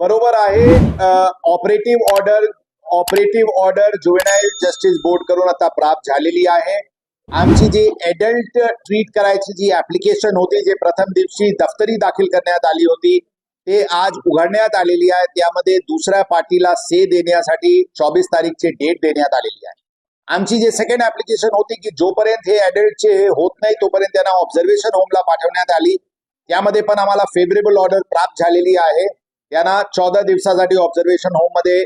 बरोबर आहे. Operative order operative order juvenile justice board करून आता प्राप्त झालेली आहे. आमची जी एडल्ट ट्रीट करायची जी ऍप्लिकेशन होती जे प्रथम दिवशी दफ्तरी दाखल करण्यात आली होती ते आज उघडण्यात आलेली आहे. त्यामध्ये दुसऱ्या पार्टीला से देण्यासाठी चोवीस तारीखची डेट देण्यात आलेली आहे. आमची जे सेकंड ऍप्लिकेशन होती की जोपर्यंत हे अडल्टचे हे होत नाही तोपर्यंत त्यांना ऑब्झर्वेशन होमला पाठवण्यात आली. त्यामध्ये पण आम्हाला फेवरेबल ऑर्डर प्राप्त झालेली आहे. त्यांना चौदा दिवसासाठी ऑब्झर्वेशन होममध्ये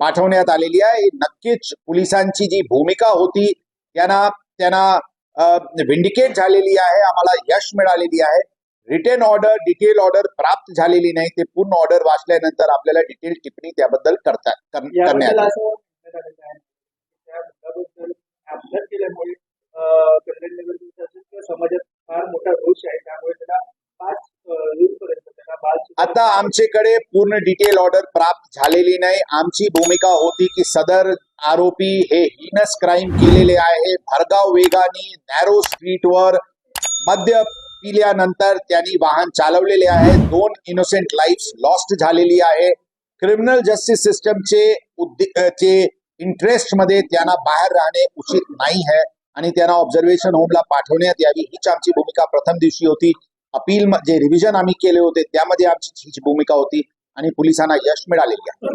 पाठवण्यात आलेली आहे. नक्कीच पोलिसांची जी भूमिका होती त्यांना त्यांना व्हिंडिकेट झालेली आहे. आम्हाला यश मिळालेली आहे. रिटर्न ऑर्डर डिटेल ऑर्डर प्राप्त झालेली नाही. ते पूर्ण ऑर्डर वाचल्यानंतर आपल्याला डिटेल टिप्पणी त्याबद्दल करतात कर- करण्यात याबद्दल आली. असं म्हणण्यात आलेलं आहे की त्या मुद्द्याबद्दल असल्यामुळे नगर समाजात फार मोठा रोष आहे त्यामुळे त्याला पाच जूनपर्यंत त्याला आता आमच्याकडे पूर्ण डिटेल ऑर्डर प्राप्त झालेली नाही. आमची भूमिका होती की सदर आरोपी हे हिनस क्राईम केलेले आहे. भरगाव वेगाने नॅरो स्ट्रीटवर मद्य पिल्यानंतर त्यांनी वाहन चालवलेले आहे. दोन इनोसेंट लाईफ लॉस्ट झालेली आहे. क्रिमिनल जस्टिस सिस्टमचे उद्दे- चे इंटरेस्टमध्ये त्यांना बाहेर राहणे उचित नाही है आणि त्यांना ऑब्झर्वेशन होमला पाठवण्यात यावी. हीच आमची भूमिका प्रथम दिवशी होती. अपील जे रिव्हिजन आम्ही केले होते त्यामध्ये आमची हीच भूमिका होती. आणि पोलिसांना यश मिळालेले आहे.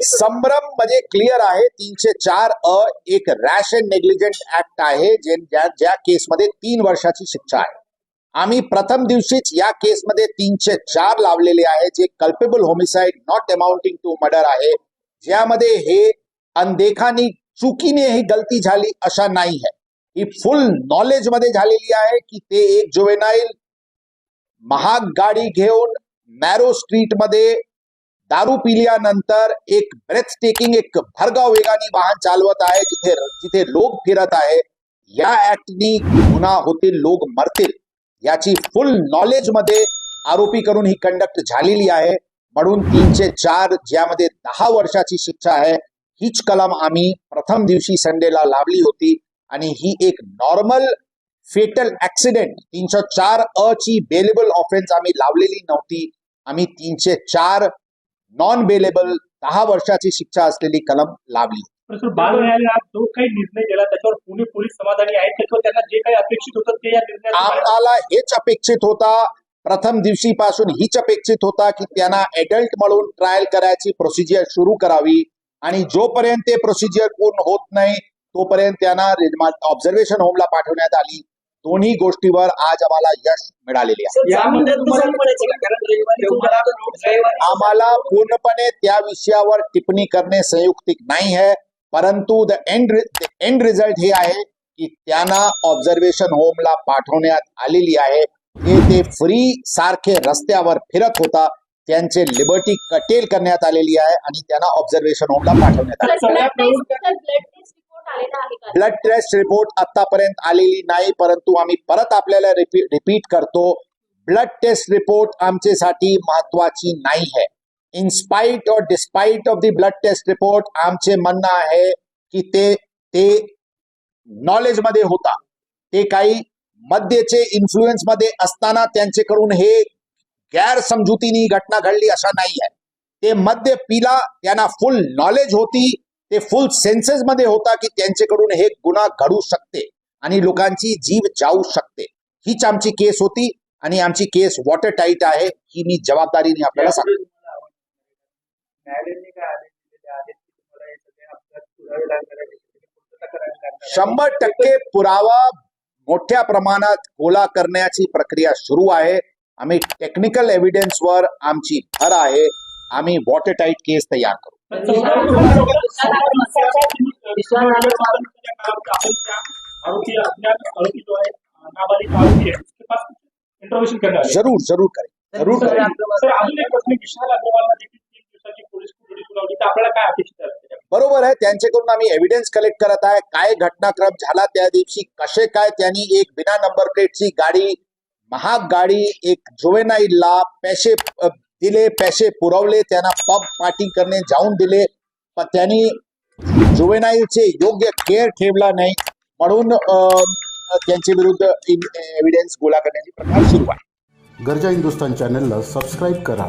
संभ्रम आहे म्हणजे क्लिअर आहे. तीनशे चार अ एक रॅश अँड नेग्लिजंट ऍक्ट आहे. जे ज्या ज्या केसमध्ये तीन वर्षाची शिक्षा आहे. आम्ही प्रथम दिवशीच या केसमध्ये तीनशे चार लावलेले आहे जे culpable homicide not amounting to murder आहे. ज्यामध्ये हे अनदेखानी चुकीने ही गलती झाली अशा नाही आहे. ही फुल नॉलेजमध्ये झालेली आहे की ते एक जुवेनाईल महाग गाडी घेऊन मॅरो स्ट्रीटमध्ये दारू पिल्यानंतर एक ब्रेथ टेकिंग एक भरगाव वेगाने वाहन चालवत आहे जिथे जिथे लोक फिरत आहे. या ऍक्टनी गुन्हा होतील लोक मरतील. याची फुल नॉलेजमध्ये आरोपी करून ही कंडक्ट झालेली आहे. म्हणून तीनशे चार ज्यामध्ये दहा वर्षाची शिक्षा आहे हीच कलम आम्ही प्रथम दिवशी संडेला लावली होती. आणि ही एक नॉर्मल फेटल ऍक्सिडेंट तीनशे चार अ ची बेलेबल ऑफेन्स आम्ही लावलेली नव्हती. आम्ही तीनशे चार नॉन बेलेबल दहा वर्षाची शिक्षा असलेली कलम लावली परंतु बाल न्यायालयात जो काही निर्णय दिला त्याच्यावर पुणे पोलीस समाधानी आहेत किंवा त्यांना जे काही अपेक्षित होतं ते या निर्णयात आम्हाला हेच अपेक्षित होता. प्रथम दिवशीपासून हीच अपेक्षित होता की त्यांना एडल्ट म्हणून ट्रायल करायची प्रोसिजर सुरू करावी. आणि जोपर्यंत ते प्रोसिजर पूर्ण होत नाही तोपर्यंत त्यांना ऑब्झर्वेशन होमला पाठवण्यात आली. दोन्ही गोष्टीवर आज आम्हाला यश मिळालेले आहे. आम्हाला पूर्णपणे त्या विषयावर टिप्पणी करणे संयुक्तिक नाही है परंतु द एंड एंड रिझल्ट हे आहे की त्यांना ऑब्झर्वेशन होमला पाठवण्यात आलेली आहे. हे ते फ्री सारखे रस्त्यावर फिरत होता. त्यांचे लिबर्टी कटेल करण्यात आलेली आहे आणि त्यांना ऑब्झर्वेशन होमला पाठवण्यात आले आहे. ब्लड टेस्ट रिपोर्ट आतापर्यंत आलेली नाही परंतु आम्ही परत आपल्याला रिपीट करतो. ब्लड टेस्ट रिपोर्ट आमच्यासाठी महत्वाची नाही है इनस्पाइट और despite of the blood test report आमचे म्हणणं आहे की ते ते नॉलेजमध्ये होता. ते काही मध्यचे इन्फ्लुएन्समध्ये असताना त्यांच्याकडून हे गैरसमजुतीनी घटना घडली अशा नाही आहे ते मद्य पिला त्यांना फुल नॉलेज होती. ते फुल सेन्सेस मध्ये होता की त्यांच्याकडून हे गुन्हा घडू शकते आणि लोकांची जीव जाऊ शकते. हीच आमची केस होती आणि आमची केस वॉटर टाईट आहे ही मी जबाबदारीने आपल्याला सांगतो. न्यायालयाने काय आदेश दिलेले आहेत की तुम्हाला हे सगळे अपघात पुरावे लागणार आहेत त्याची पूर्तता करावी लागणार आहे. शंभर टक्के पुरावा मोठ्या प्रमाणात गोळा करण्याची प्रक्रिया सुरू आहे आम्ही टेक्निकल एव्हिडन्सवर आमची भर आहे आम्ही वॉटर टाईट केस तयार करू. जरूर जरूर करेल जरूर सर, आपल्याला काय अपेक्षित? बरोबर आहे. त्यांच्याकडून आम्ही एव्हिडन्स कलेक्ट करत आहे. काय घटनाक्रम झाला त्या दिवशी? कसे काय त्यांनी एक बिना नंबर प्लेटची गाडी महाग गाडी एक जुवेनाईलला पैसे दिले पैसे पुरवले त्यांना पब पार्टी करणे जाऊन दिले. पण त्यांनी जुवेनाईलचे योग्य केअर ठेवला नाही. म्हणून त्यांच्या विरुद्ध एव्हिडन्स गोळा करण्याची प्रकार सुरू आहे. गरजा हिंदुस्तान चॅनलला सबस्क्राईब करा.